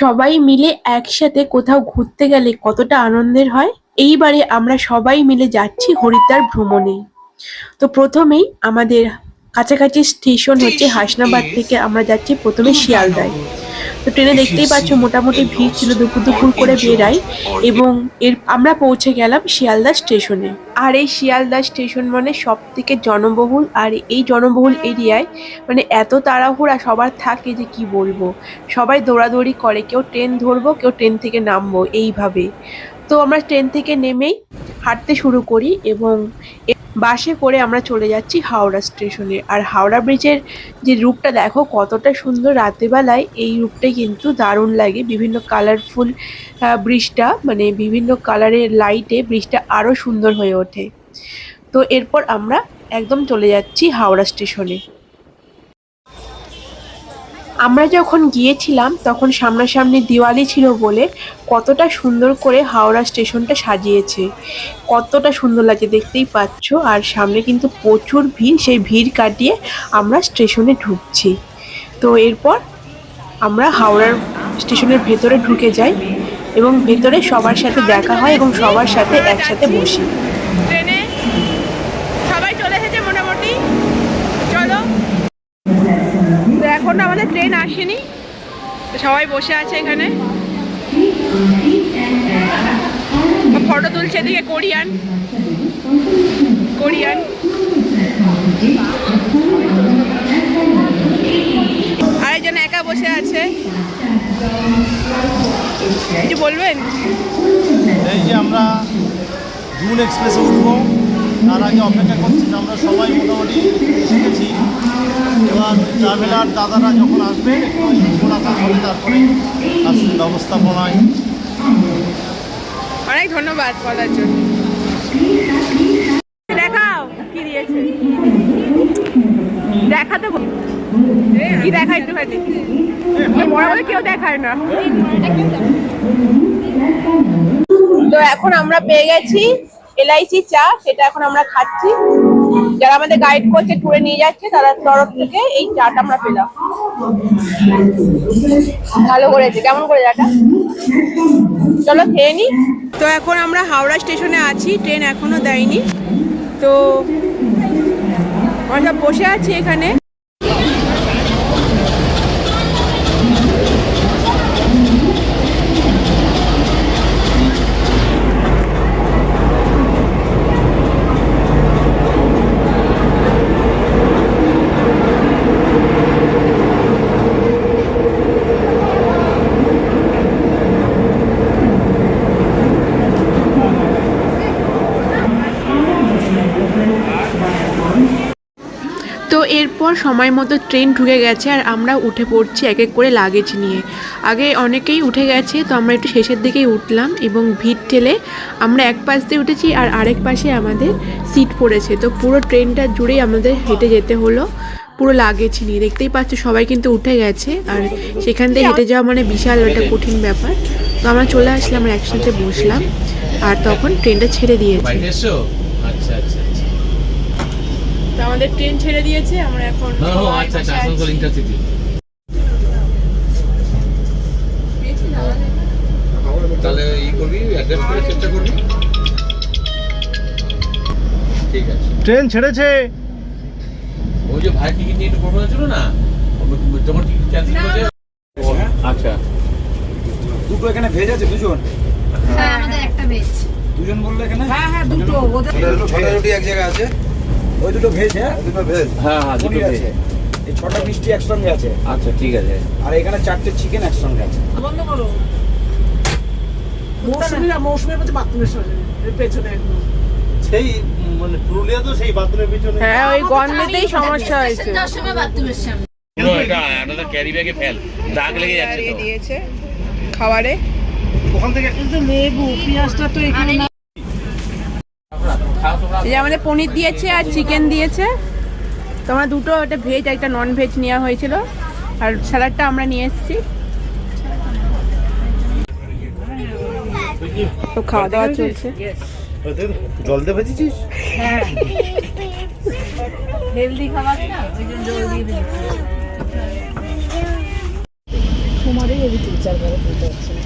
সবাই মিলে একসাথে কোথাও ঘুরতে গেলে কতটা আনন্দের হয়? এইবারে আমরা সবাই মিলে যাচ্ছি হরিদ্বার ভ্রমণে। তো প্রথমেই আমাদের কাছাকাছি স্টেশন হচ্ছে হাসনাবাদ থেকে আমরা যাচ্ছি প্রথমে শিয়ালদায়। তো ট্রেনে দেখতেই পাচ্ছ মোটামুটি ভিড় ছিল দুপুর দুপুর করে বেরাই এবং এর আমরা পৌঁছে গেলাম শিয়ালদা স্টেশনে। আর এই শিয়ালদা স্টেশন মানে সব থেকে জনবহুল আর এই জনবহুল এরিয়ায় মানে এত তাড়াহুড়া সবার থাকে যে কি বলব? সবাই দৌড়াদৌড়ি করে, কেউ ট্রেন ধরবো, কেউ ট্রেন থেকে নামবো, এইভাবে। তো আমরা ট্রেন থেকে নেমেই হাঁটতে শুরু করি এবং বাসে করে আমরা চলে যাচ্ছি হাওড়া স্টেশনে। আর হাওড়া ব্রিজের যে রূপটা দেখো, কতটা সুন্দর রাতেবেলায় এই রূপটাই কিন্তু দারুণ লাগে। বিভিন্ন কালারফুল ব্রিজটা মানে বিভিন্ন কালারের লাইটে ব্রিজটা আরও সুন্দর হয়ে ওঠে। তো এরপর আমরা একদম চলে যাচ্ছি হাওড়া স্টেশনে। আমরা যখন গিয়েছিলাম, তখন সামনাসামনি দিওয়ালি ছিল বলে কতটা সুন্দর করে হাওড়া স্টেশনটা সাজিয়েছে। কতটা সুন্দর লাগে দেখতেই পাচ্ছ। আর সামনে কিন্তু প্রচুর ভিড়, সেই ভিড় কাটিয়ে আমরা স্টেশনে ঢুকছি। তো এরপর আমরা হাওড়ার স্টেশনের ভেতরে ঢুকে যাই এবং ভেতরে সবার সাথে দেখা হয় এবং সবার সাথে একসাথে বসি ট্রেনে সবাই চলে এসেছে মোটামুটি চলো তো এখন আমাদের ট্রেন আসেনি। তো সবাই বসে আছে এখানে। ফটো তুলছে এদিকে কোরিয়ান। কোরিয়ান। আরেকজন একা বসে আছে। কিছু বলবেন? এই যে আমরা জুন এক্সপ্রেসে উঠবো তার আগে অপেক্ষা করছি আমরা সবাই মোটামুটি গেছি। এবার ট্রাভেলার দাদারা যখন আসবে একটু কোলাকাল তারপরে আসুন ব্যবস্থাপনায় অনেক ধন্যবাদ বলার জন্য। দেখাও কি দিয়েছে। দেখাতে বল। কি দেখায় একটুখানি মনে বলে কেউ দেখায় না। তো এখন আমরা পেয়ে গেছি এলআইসি চা, সেটা এখন আমরা খাচ্ছি। যারা আমাদের গাইড করছে ট্যুরে নিয়ে যাচ্ছে, তারা তরফ থেকে এই চাটা আমরা পেলাম। ভালো করেছে। কেমন করে চাটা? চলো খেয়ে নি। তো এখন আমরা হাওড়া স্টেশনে আছি, ট্রেন এখনও দেয়নি। তো আমরা বসে আছি এখানে। এরপর সময় মতো ট্রেন ঢুকে গেছে আর আমরা উঠে পড়ছি এক এক করে লাগেজ নিয়ে। আগে অনেকেই উঠে গেছে, তো আমরা একটু শেষের দিকেই উঠলাম এবং ভিড় ঠেলে আমরা এক পাশ দিয়ে উঠেছি আর আরেক পাশে আমাদের সিট পড়েছে। তো পুরো ট্রেনটা জুড়েই আমাদের হেঁটে যেতে হলো, পুরো লাগেজ নিয়ে। দেখতেই পাচ্ছ সবাই কিন্তু উঠে গেছে আর সেখান থেকে হেঁটে যাওয়া মানে বিশাল একটা কঠিন ব্যাপার। তো আমরা চলে আসলাম একসাথে বসলাম আর তখন ট্রেনটা ছেড়ে দিয়েছে। আচ্ছা আচ্ছা। তো আমাদের ট্রেন ছেড়ে দিয়েছে আমরা এখন আচ্ছা আচ্ছা আসানসোল ইন্টারসিটি তাহলে ই করবি অ্যাড্রেস করে চেষ্টা করবি? ঠিক আছে। ট্রেন ছেড়েছে। ওই যে ভাই টিকিট নিয়ে একটু ছিল না? যখন টিকিট ক্যান্সেল করেছে আচ্ছা। দুটো এখানে ভেজ আছে দুজন? হ্যাঁ আমাদের একটা বেচ দুজন বললে এখানে? হ্যাঁ হ্যাঁ দুটো। ওদের ছটা রুটি এক জায়গায় আছে। ওই দুটো ভেজ হ্যাঁ? দুটো ভেজ। হ্যাঁ হ্যাঁ দুটো ভেজ। এই ছটা মিষ্টি একসঙ্গে আছে। আচ্ছা ঠিক আছে। আর এখানে চারটে চিকেন একসঙ্গে আছে। বন্ধ করো। মৌসুমীরা মৌসুমীর মধ্যে বাথরুমের সামনে পেছনে একদম। সেই মানে পুরুলিয়া তো সেই বাথরুমের পিছনে। হ্যাঁ ওই গন্ধেতেই সমস্যা হয়েছে। বাথরুমের সামনে। পুরো এটা ক্যারি ব্যাগে ফেল। দাগ লেগে যাচ্ছে তো। দিয়েছে খাবারে ওখান থেকে কিন্তু লেবু পেঁয়াজটা তো এখানে এই যে আমাদের পনির দিয়েছে আর চিকেন দিয়েছে। তোমরা দুটো একটা ভেজ একটা নন ভেজ নেওয়া হয়েছিল। আর স্যালাডটা আমরা নিয়ে এসেছি। তো খাওয়া দাওয়া চলছে। জল দিয়ে ভেজেছিস? হেলদি খাবার না ওই জন্য জল দিয়ে দিয়েছি। তোমারই ওই টিচার করে তুলতে হচ্ছে না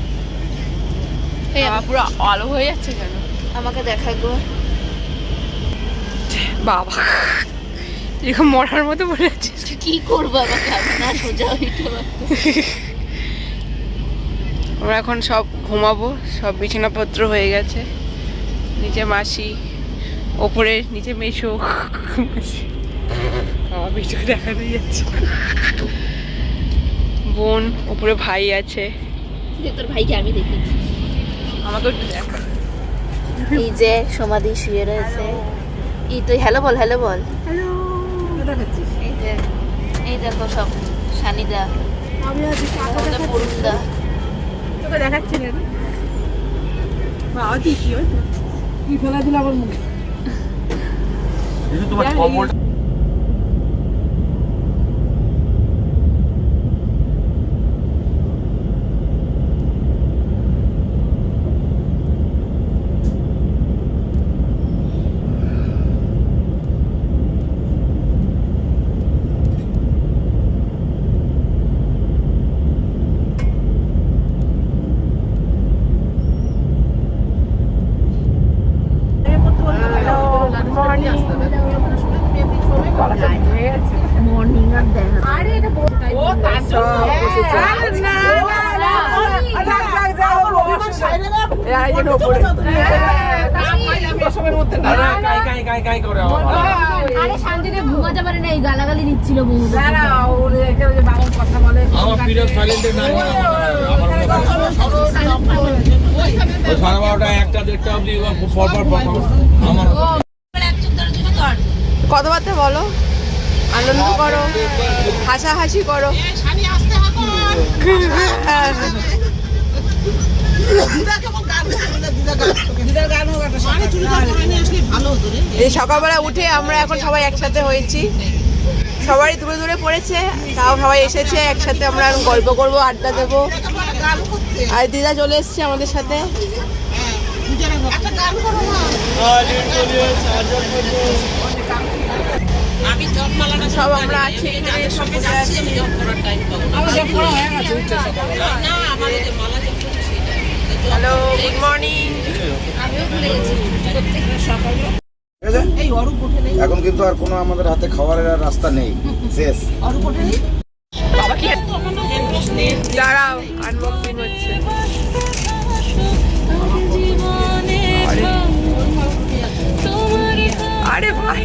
বাবা পুরো আলো হয়ে যাচ্ছে কেন? আমাকে দেখা গো বাবা এরকম মরার মতো বলে যাচ্ছিস কি করব আমাকে আমি না সোজা হইতে আমরা এখন সব ঘুমাবো সব বিছানাপত্র হয়ে গেছে। নিচে মাসি ওপরে নিচে মেশো। বাবা বিছু দেখা দিয়ে যাচ্ছে। বোন ওপরে ভাই আছে। তোর ভাইকে আমি দেখেছি। আমাকেও একটু দেখা। এই যে সমাধি শুয়ে রয়েছে। এই তুই হ্যালো বল হ্যালো বল। হ্যালো এই যে এই দেখো সব সানিদা আমি আছি কাকা আমাদের তোকে দেখাচ্ছি না বাবা কি ফেলা দিল আমার মুখে? তোমার কম্বল মর্নিং আর দেখা আরে এটা কাই কাই কাই কাই করে আরে শান্তিতে ঘুমাতে পারে না এই গালাগালি দিচ্ছিল বহু দাঁড়া ওর এখানে যে বাবার কথা বলে। আমার পিরিয়ড সাইলেন্টে নাই ওই সাড়ে বারোটা একটা দেড়টা অবধি পর পর পর পর আমার কথাবার্তা বলো আনন্দ করো হাসাহাসি করো। এই সকালবেলা উঠে আমরা এখন সবাই একসাথে হয়েছি। সবাই দূরে দূরে পড়েছে, তাও সবাই এসেছে, একসাথে আমরা গল্প করব, আড্ডা দেবো। আর দিদা চলে এসছে আমাদের সাথে। সব আমরা আছি এখানে, সব আছি। হ্যালো গুড মর্নিং এখন কিন্তু আর কোনো আমাদের হাতে খাবারের আর রাস্তা নেই। শেষ। বাবা কি দাঁড়াও আনবক্সিং হচ্ছে। আরে। ভাই।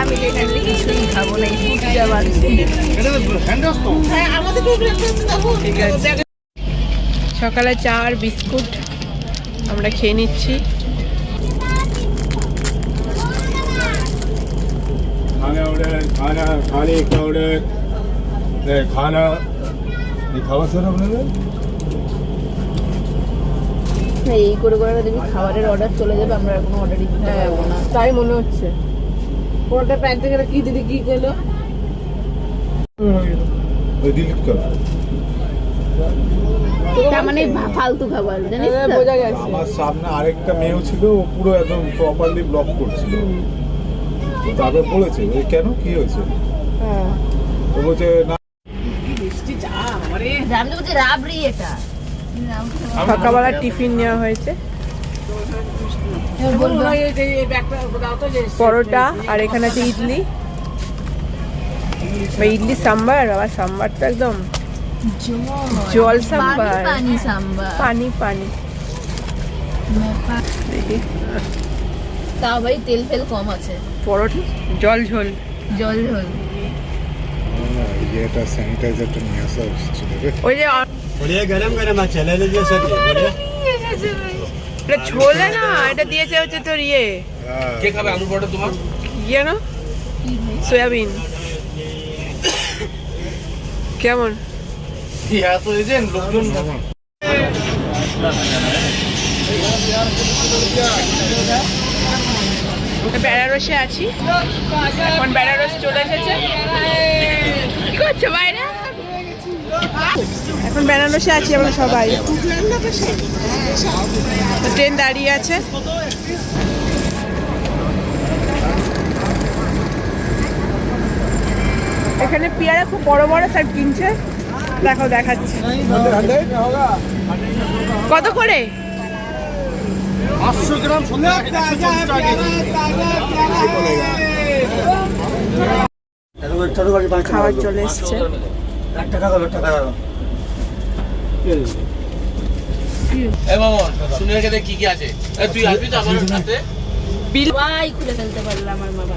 আমি কিছুই খাবো না এই ফুট যাবার ঠিক আছে সকালে চা আর বিস্কুট আমরা খেয়ে নিচ্ছি खाना ऑर्डर खाना खाने का ऑर्डर खाना ये खावा सर আপনাদের এই করে করে দেখবি খাবারের অর্ডার চলে যাবে আমরা কোনো অর্ডারই দিতে পারবো না তাই মনে হচ্ছে কোনটা প্যান্ট থেকে কি দিদি কি করল? ডিলিট কর। তার মানে ফালতু খাবার জানিস বোঝা গেছে। আমার সামনে আরেকটা মেয়েও ছিল ও পুরো একদম প্রপারলি ব্লক করছিল। তারপর বলেছে ওই কেন? কি হয়েছে? হ্যাঁ। ও বলছে না মিষ্টি চা আমারে। রাবড়ি এটা। সকালবেলা টিফিন নেওয়া হয়েছে। হ্যাঁ, পরোটা আর এখানে আছে ইডলি। ইডলি সাম্বার আবার সাম্বার তো একদম জল সাম্বার। পানি পানি তা ভাই তেল ফেল কম আছে। পরোটা? জল ঝোল। জল ঝোল। ওই যে গরম গরম আছে যে এটা ছোলে না এটা দিয়েছে হচ্ছে তোর ইয়ে। কে খাবে আলু পরোটা তোমার? ইয়ে না? সয়াবিন। কেমন? লোকজন বেনারসে আছি। এখন বেনারস চলে এসেছে। কি করছ বাইরে? এখন বেনারসে আছি আমরা সবাই। ট্রেন দাঁড়িয়ে আছে। এখানে পেয়ারা খুব বড় বড় সব কিনছে। দেখো দেখাচ্ছি। কত করে? পাঁচশো গ্রাম টাকা খাবার চলে এসছে। রেখে দে কি কি আছে? তুই আসবি তো আমার সাথে? সবাই খুলে ফেলতে পারলাম আমার মা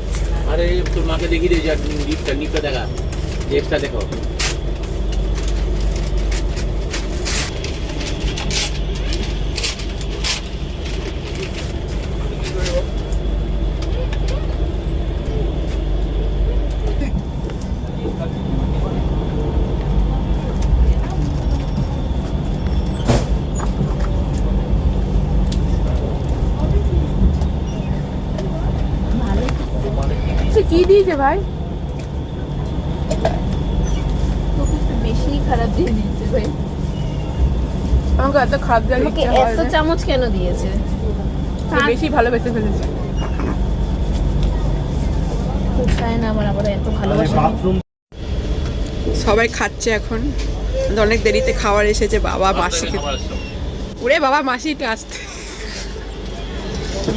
আরে তোর মাকে দেখি দে যা লিফটটা লিফটটা দেখা। লিফটটা দেখো। দিয়েছে ভাই? বেশি খারাপ দিয়ে দিয়েছে ভাই আমাকে এত খারাপ আমাকে এত চামচ কেন দিয়েছে? বেশি ভালোবেসে ফেলেছে। চায় না আমার আবার এত ভালোবাসা? সবাই খাচ্ছে এখন। অনেক দেরিতে খাবার এসেছে বাবা মাসিকে ওরে বাবা মাসিটা আসতে।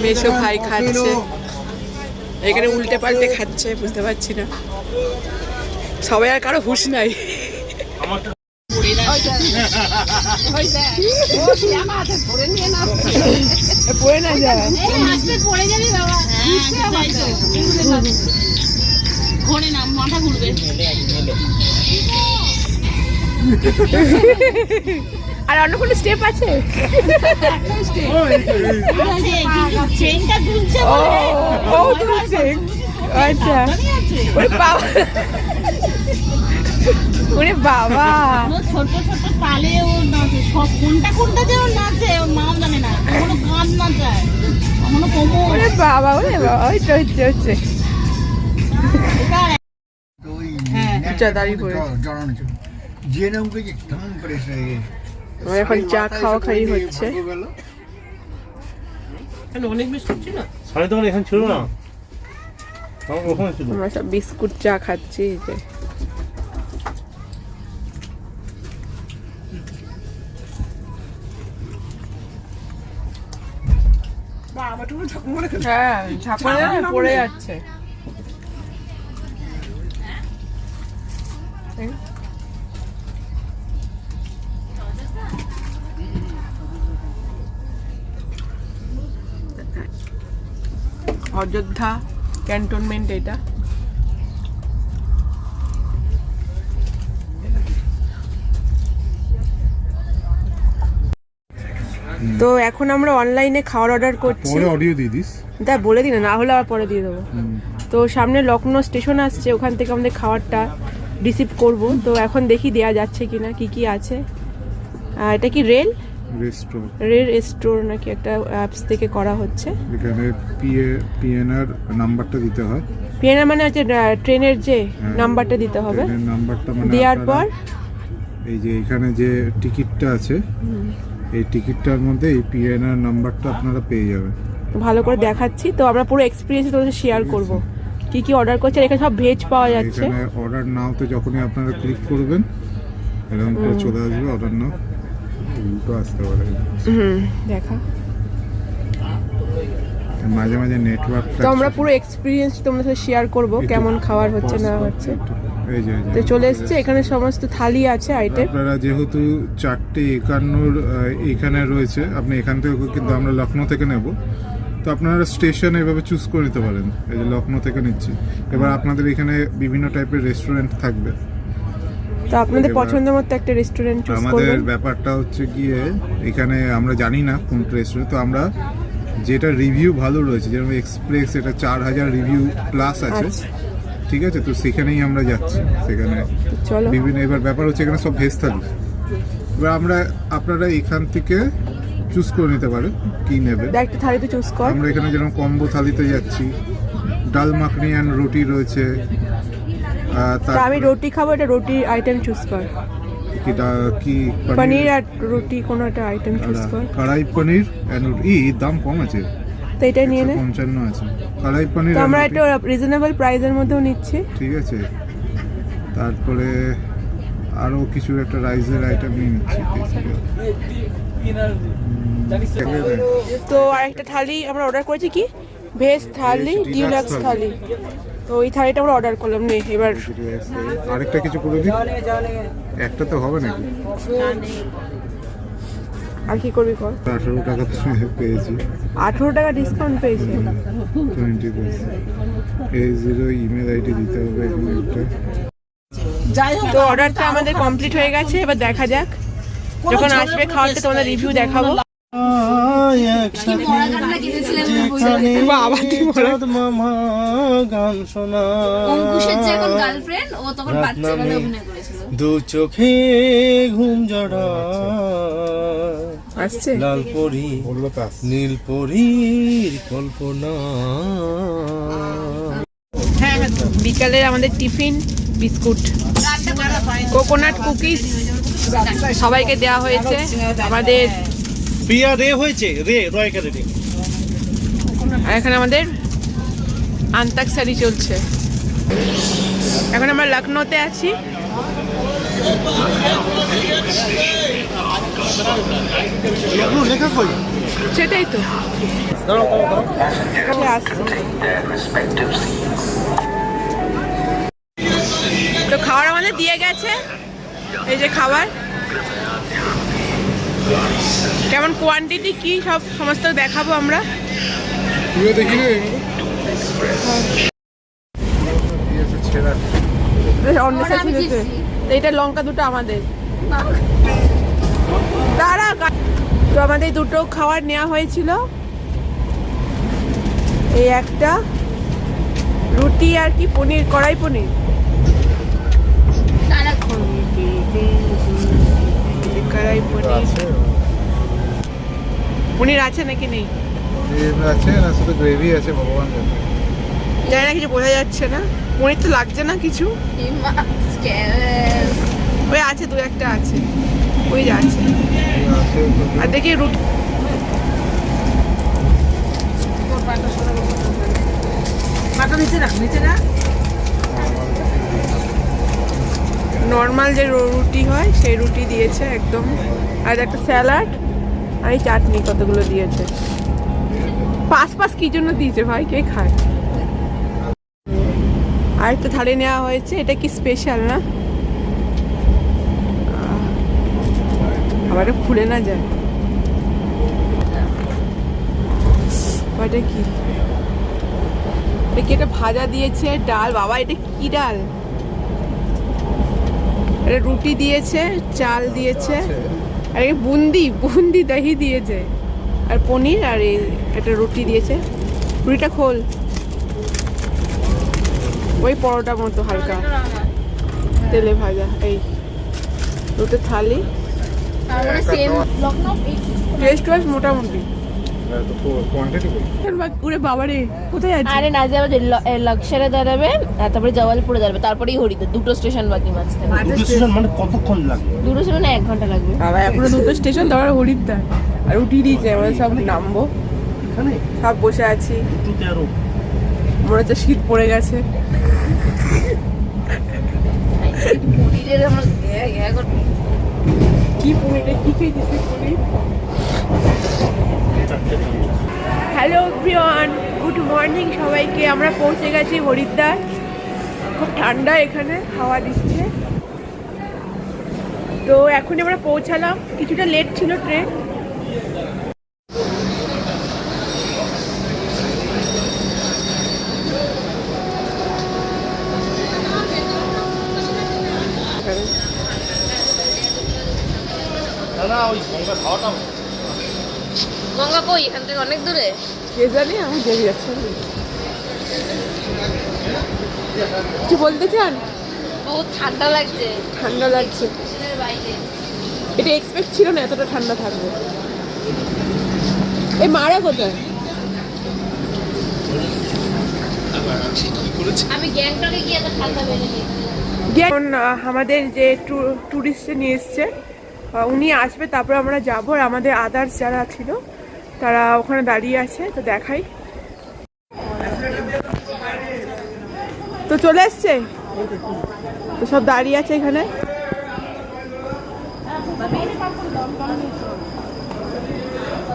মেসো ভাই খাচ্ছে। এখানে উল্টে পাল্টে খাচ্ছে বুঝতে পারছি না। সবাই আর কারও হুশ নাই। আর অন্য কোনো স্টেপ আছে? তুলছে আচ্ছা। ওরে বাবা। ওরে বাবা। ছোট ছোট তালে ও নাচে সব কোনটা কোনটা যে ও নাচে ওর নাম জানে না। কখনো গান নাচায় কখনো কোমর। ওরে বাবা ওরে বাবা। ওই তো হচ্ছে হচ্ছে। আমার এখন চা খাওয়া খাই হচ্ছে। সাড়ে এখানে ছিল না? আমরা সব বিস্কুট চা খাচ্ছি এই যে। হ্যাঁ পড়ে যাচ্ছে। অযোধ্যা। ক্যান্টনমেন্ট এটা। তো এখন আমরা অনলাইনে খাবার অর্ডার করছি। পরে অডিও দিয়ে দিস। তা বলে দিন না হলে আবার পরে দিয়ে দেবো। তো সামনে লখনৌ স্টেশন আসছে ওখান থেকে আমাদের খাবারটা রিসিভ করব। তো এখন দেখি দেয়া যাচ্ছে কিনা কি কি আছে। এটা কি রেল রেল স্টোর নাকি একটা অ্যাপস থেকে করা হচ্ছে। এখানে পিএ পিএনআর নাম্বারটা দিতে হয়। পিএনআর মানে হচ্ছে ট্রেনের যে হ্যাঁ। নাম্বারটা দিতে হবে। নাম্বারটা মানে দেওয়ার পর? এই যে এখানে যে টিকিটটা আছে এই টিকিটটার মধ্যে এই পিএনআর নাম্বারটা আপনারা পেয়ে যাবেন। ভালো করে দেখাচ্ছি। তো আমরা পুরো এক্সপিরিয়েন্স তোমাদের শেয়ার করব। কি কি অর্ডার করছে আর এখানে সব ভেজ পাওয়া যাচ্ছে। এখানে অর্ডার নাও তো যখনই আপনারা ক্লিক করবেন এরকম করে চলে আসবে অর্ডার নাও উল্টো আসতে পারে হুম দেখা। মাঝে মাঝে নেটওয়ার্ক তো আমরা পুরো এক্সপিরিয়েন্স তোমাদের সাথে শেয়ার করব কেমন খাবার হচ্ছে না হচ্ছে। তো চলে এসছে এখানে সমস্ত থালি আছে আইটেম আপনারা যেহেতু চারটে একান্নর এখানে রয়েছে আপনি এখান থেকে কিন্তু আমরা লখনৌ থেকে নেব। তো আপনারা স্টেশন এভাবে চুজ করে নিতে পারেন এই যে লখনৌ থেকে নিচ্ছি। এবার আপনাদের এখানে বিভিন্ন টাইপের রেস্টুরেন্ট থাকবে। তো আপনাদের পছন্দ মতো একটা রেস্টুরেন্ট চুজ আমাদের ব্যাপারটা হচ্ছে গিয়ে এখানে আমরা জানি না কোন রেস্টুরেন্ট তো আমরা যেটা রিভিউ ভালো রয়েছে যেরকম এক্সপ্রেস এটা চার হাজার রিভিউ প্লাস আছে। আচ্ছা। ঠিক আছে তো সেখানেই আমরা যাচ্ছি সেখানে বিভিন্ন এবার ব্যাপার হচ্ছে এখানে সব ভেজ থালি। এবার আমরা আপনারা এখান থেকে চুজ করে নিতে পারেন কি নেবেন। একটা থালিতে চুজ কর। আমরা এখানে যেরকম কম্বো থালিতে যাচ্ছি ডাল মাখনি অ্যান্ড রুটি রয়েছে আমি রুটি খাব এটা রুটি আইটেম চুজ কর। কি কি পনির? আর রুটি কোনো একটা আইটেম চুজ কর। কড়াই পনির অ্যান্ড ই দাম কম আছে। তো এটা নিয়ে নে। পঞ্চান্ন আছে। কড়াই পনির আমরা একটা রিজনেবল প্রাইসের মধ্যেও নিচ্ছি। ঠিক আছে। তারপরে আরও কিছু একটা রাইসের আইটেম নিয়ে নিচ্ছি তো আরেকটা থালি আমরা অর্ডার করেছি কি? Veg thali deluxe thali. তো এই থালিটা আমরা অর্ডার করলাম নে এবার আরেকটা কিছু করে দিন একটা তো হবে নাকি? আর কি করবি কর আঠারো টাকা পেয়েছি। আঠেরো টাকা ডিসকাউন্ট পেয়েছি। টোয়েন্টি পার্সেন্ট এই জিরো ইমেল আইডি দিতে হবে এখানে একটা তো অর্ডারটা আমাদের কমপ্লিট হয়ে গেছে এবার দেখা যাক। যখন আসবে খাওয়াতে তোমাদের রিভিউ দেখাবো। মামা গান শোনা অঙ্কুশের যে এখন গার্লফ্রেন্ড ও তখন বাচ্চা বেলায় অভিনয় করেছিল। দু চোখে ঘুম জড়া। আসছে? লাল পরি। নীল পরীর কল্পনা। বিকালে আমাদের টিফিন বিস্কুট কোকোনাট কুকিজ সবাইকে দেওয়া হয়েছে। আমাদের প্রিয়া রে হয়েছে? রে রয়কারে রে। আর এখানে আমাদের আন্তাক্ষরি চলছে। এখন আমরা লখনৌতে আছি। সেটাই তো। তো খাবার আমাদের দিয়ে গেছে। এই যে খাবার। কেমন কোয়ান্টিটি কি সব সমস্ত দেখাবো আমরা? এটা লঙ্কা দুটো আমাদের। তারা তো আমাদের দুটো খাবার নেওয়া হয়েছিল। এই একটা রুটি আর কি পনির কড়াই পনির। কড়াই পনির। আছে পনির আছে নাকি নেই? আছে না শুধু গ্রেভি আছে ভগবান জানে। জানি না কিছু বোঝা যাচ্ছে না। পনির তো লাগছে না কিছু? ওই আছে দু একটা আছে। ওই আছে। আছে আর দেখি রুটি মাথা নিচে রাখ নিচে রাখ। নর্মাল যে রুটি হয়, সেই রুটি দিয়েছে একদম। আর একটা স্যালাড আর এই চাটনি কতগুলো দিয়েছে। পাঁচ পাঁচ কি জন্য দিয়েছে ভাই? কে খায়? আর একটা থালি নেওয়া হয়েছে, এটা কি স্পেশাল না? আবার এটা খুলে না যায়। এটা কি একটা ভাজা দিয়েছে ডাল? বাবা, এটা কি ডাল? এটা রুটি দিয়েছে চাল দিয়েছে আর এই বুন্দি বুন্দি দহি দিয়েছে। আর পনির আর এই একটা রুটি দিয়েছে। রুটিটা খোল। ওই পরোটা মতো হালকা। তেলে ভাজা এই। দুটো থালি। টেস্ট ওয়াইজ মোটামুটি। কোয়ান্টিটি উরে বাবারে কোথায় আছে আরে না যাবে লক্সারে দাঁড়াবে আর তারপরে জওয়ালপুরে দাঁড়াবে তারপরেই দুটো স্টেশন বাকি মাঝখানে। দুটো স্টেশন মানে কতক্ষণ লাগবে? দুটো স্টেশন এক ঘণ্টা লাগবে। বাবা এখনও দুটো স্টেশন তারপরে হরিদ্বার। আর উঠিয়ে দিয়েছে আমরা সব নামবো। এখানে? সব বসে আছি। দুটো তেরো মনে হচ্ছে শীত পড়ে গেছে। কি পনিরে কি খেয়েছিস paneer hello everyone good morning সবাইকে। আমরা পৌঁছে গেছি হরিদ্বার। খুব ঠান্ডা এখানে, হাওয়া দিচ্ছে। তো এখন আমরা পৌঁছালাম। কিছুটা লেট ছিল ট্রেন ওই গঙ্গা খাওয়াটা গঙ্গা কই? এখান থেকে অনেক দূরে? কে জানে? আমি দেরি যাচ্ছে কিছু বলতে চান? বহুত ঠান্ডা লাগছে। ঠান্ডা লাগছে। এটা এক্সপেক্ট ছিল না এতটা ঠান্ডা থাকবে। এই মারা কোথায়? আমি গ্যাংটকে গিয়ে এত ঠান্ডা বেড়ে নিয়েছি আমাদের যে ট্যুরিস্টে নিয়ে এসছে উনি আসবে তারপর আমরা যাব। আর আমাদের আদার্স যারা ছিল তারা ওখানে দাঁড়িয়ে আছে তো দেখাই। তো চলে এসছে? তো সব দাঁড়িয়ে আছে এখানে।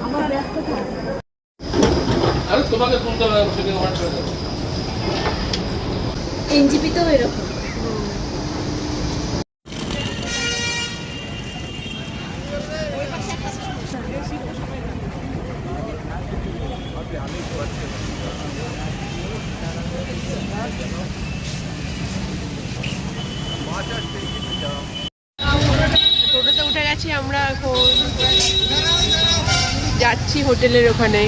আমার ছেড়ে এরকম। গেছি আমরা এখন। যাচ্ছি হোটেলের ওখানে।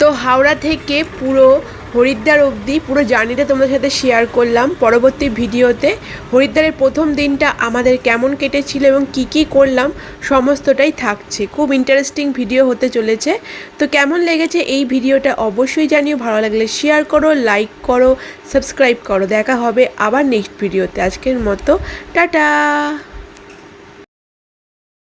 তো হাওড়া থেকে পুরো হরিদ্বার অবধি পুরো জার্নিটা তোমাদের সাথে শেয়ার করলাম। পরবর্তী ভিডিওতে হরিদ্বারের প্রথম দিনটা আমাদের কেমন কেটেছিল এবং কি কি করলাম সমস্তটাই থাকছে। খুব ইন্টারেস্টিং ভিডিও হতে চলেছে। তো কেমন লেগেছে এই ভিডিওটা অবশ্যই জানিও। ভালো লাগলে শেয়ার করো লাইক করো সাবস্ক্রাইব করো। দেখা হবে আবার নেক্সট ভিডিওতে আজকের মতো, টাটা!